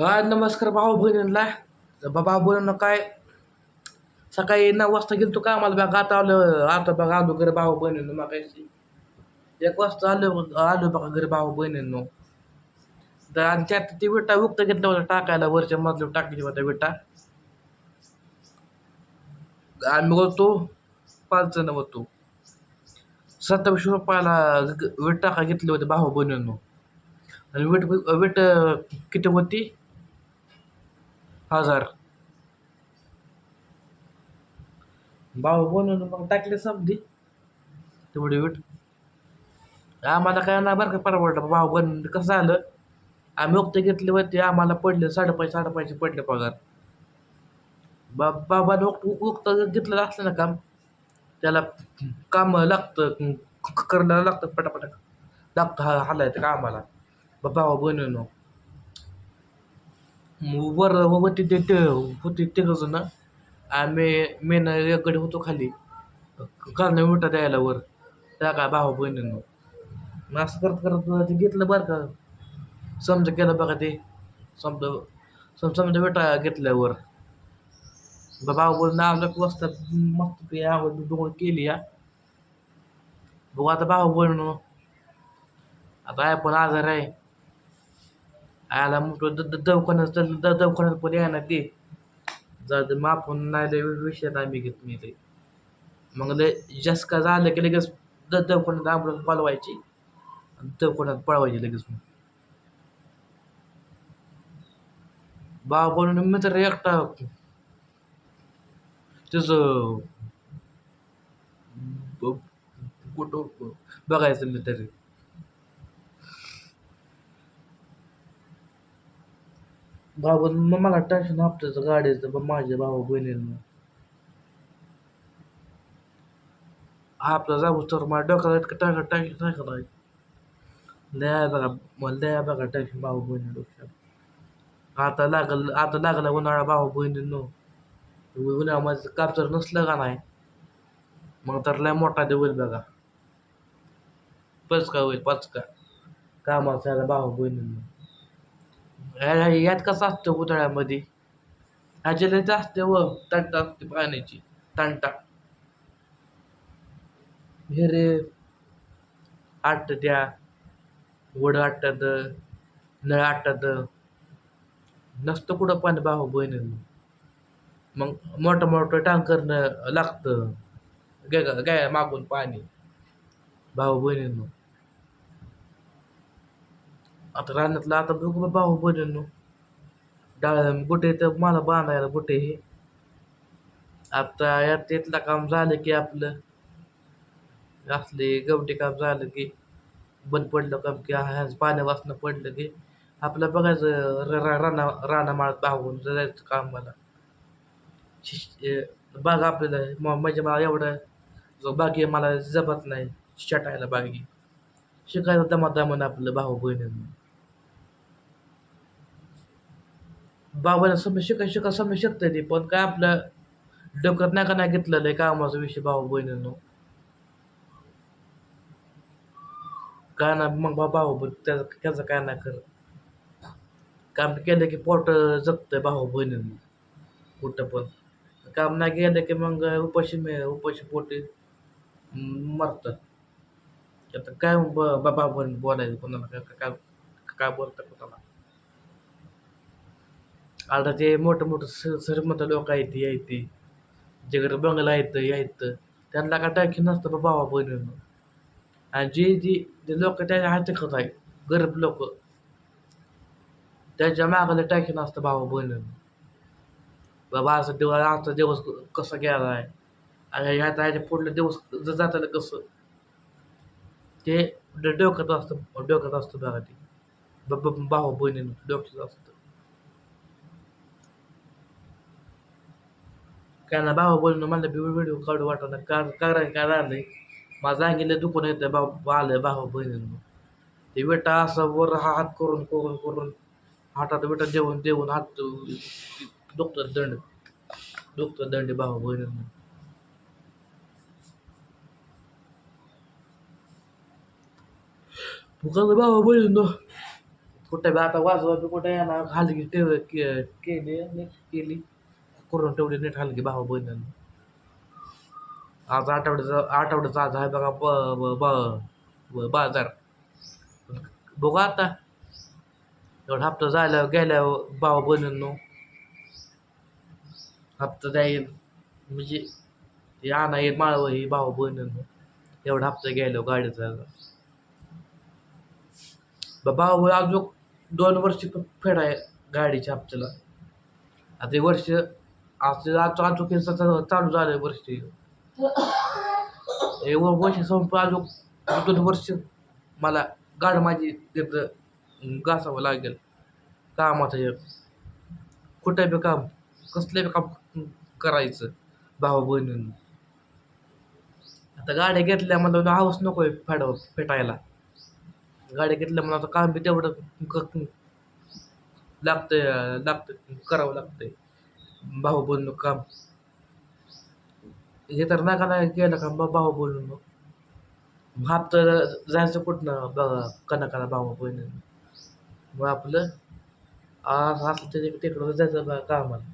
हा नमस्कार भाऊ बहिणींना बाबा बहिणींना काय सकाळी नऊ वाजता गेलतो का आम्हाला बघा आता आलं आता बघा आलो घरी भाऊ बहिणींनो मग एक वाजता आलो आलो बघा घरी भाऊ बहिणींनो तर आणि त्यात ती विटा उक्त घेतला होता टाकायला वरच्या मधल्या टाकायची होता विटा आम्ही होतो पाच जण होतो सत्तावीसशे रुपयाला ग- वीट टाका घेतली होती भाऊ बहिणींनो आणि वीट वीट किती होती हजार. भाऊ बनवून मग टाकले समधी. तेवढी वीट आम्हाला काय नाही बरं का परवडलं. भाऊ बन कसं झालं? आम्ही उक्त घेतले होते आम्हाला पडले साडेपाच साडेपाचशे पडले पगार. बा बाबाने उक्त उक्त घेतलेलं असलं ना काम त्याला काम लागतं करायला लागतं पटापटा. लागतं हा हालायचं कामाला. बा भाऊ बनवून वर होती ते ते होती ते ना. आम्ही मेन एककडे होतो खाली. कारण विटा द्यायला वर. त्या काय भाऊ बहिणींनो. मग असं करत करत ते घेतलं बरं का. समजा केलं बघा ते. समजा सम समजा विटा घेतल्यावर भाऊ बहिणी आलं वाजता मस्त आवड डोळ केली या. बघू आता भाऊ बहिणीनो. आता आहे पण आजार आहे. आयला मोठं द द दवाखान्यात द दवाखान्यात पण येणार ते. जाऊ माफून नाही लय विषयात आम्ही घेत मी ते. मग लय जास्त का झालं की लगेच द दवाखान्यात आंबुलन्स पळवायची आणि दवाखान्यात पळवायची लगेच मग. बाबा बोलून मी तर एकटा त्याचं कुठं बघायचं मी तरी भाऊ मग मला टेन्शन हप्त्याचं गाडीचं पण माझ्या भाऊ बहिणींना हप्ता जाऊ तर मला डोक्याला इतकं टाका टाकी टाकत आहे लय बघा मला लय बघा टेन्शन भाऊ बहिणी डोक्यात आता लागल आता लागला उन्हाळा भाऊ बहिणींनो उन्हाळ्यामध्ये काम जर नसलं का नाही मग तर लय मोठा देऊ बघा पचका होईल पचका कामाचा याला भाऊ बहिणींनो या- यात कसं असतं उन्हाळ्यामध्ये ह्याच्यात असते व तंटा असते पाण्याची तंटा. हे रे आट द्या वड आटत नळ आटत. नसतं कुठं पाणी भाऊ बहिणींनो. मग मोठं मोठं टँकरनं लागतं. गे गाय मागून पाणी. भाऊ बहिणींना. आता रानातलं आता बघू भाऊ बहिणींनो डाळ गुटे तर मला बांधायला गुटे हे. आता यात इथलं काम झालं की आपलं. असले गवटे काम झालं की बंद पडलं काम की ह्याच पाण्या वाचणं पडलं की आपलं बघायचं र- राणा राना रानामाळात भागून जायचं काम मला. बाग आपल्याला मग म्हणजे मला एवढं जो बागी मला जपत नाही. शटायला बागी शिकायचं दमा आपलं भाऊ बहिणींना बाबाला समज शिकाय शिका समज शकतं ते पण काय आपलं डोक्यात नाही का नाही घेतलेलं आहे कामाचा विषय भाऊ बहिणींनो? काय ना मग बा भाऊ त्याचं त्याचं काय नाही करत काम केलं की पोट जगतं भाऊ बहिणीनं कुठं पण. काम नाही केलं की मग उपाशी मे उपाशी पोटी मरतं आता काय बाबा बहीण बोलायचं? कोणाला काय काय काय बोलतं कोणाला? आता ते मोठं मोठं स श्रीमंत लोक आहेत ती आहेत ती. बंगला आहेत यायत त्यांना काय टाकी नसतं बा भावा बहिणीनं. आणि जे जी जे लोक त्याच्या हातखत आहे गरीब लोक त्यांच्या मागाला टाकी नसतं भावा बहिणीनं. बाबा असं दिवस आजचा दिवस कसा गेला आहे? आणि ह्या त्याच्या पुढले दिवस ज जाताना कसं? ते डोक्यात असतं डोक्यात असतं बघा ते. ब- भाऊ बहिणीनं डोक्यात असतं. काय ना भाऊ बोलणं मला बी व्हिडिओ काढू वाटणार का करायचं काय राहिलंय माझं अंगीला दुखून येतं भाऊ आलं भावा बहिणीनं ते विटा असं वर हा हात करून करून करून हातात विटा देऊन देऊन हात दुखतात दंड दुखतं दंड भाऊ बहिणींनो फुकाचं भाऊ बहिणींनो. कुठे बी आता वाजवा कुठे येणार खाली के केली केली. करून तेवढी नीट हलकी भावा बहिणीनं. आज आठवड्याचा आठवड्याचा आज आहे बघा ब ब- बाजार. बघू आता. एवढा हप्ता झाला गेल्या भावा बहिणींनो. हप्ता द्यायला म्हणजे हे आणा येईल माळवं ही भावा बहिणींनो. एवढा हप्ता गेलो गाडीचा. भाऊ अजून दोन वर्ष फेडाय गाडीच्या हप्त्याला. आता वर्ष आज आज चालू झालं वर्ष हे व- वर्ष संप अजून दोन वर्ष मला गाड माझी तिथं घासावं लागेल. कामाचं हे. कुठं बी काम कसलं बी काम करायचं भाऊ बहिणी आता गाड्या घेतल्या मला हाऊस नको आहे फेडाव फेटायला. गाड्या घेतल्या मला आता काम बी तेवढं लागतं लागतं करावं लागतंय. भाऊ बोलणं काम हे तर नका नाही गेलं का बा भाऊ बोलणं हात जायचं कुठनं बघा कना कना भाऊ बहिणीनं मग आपलं आज असलं तरी तिकडं जायचं बा कामाला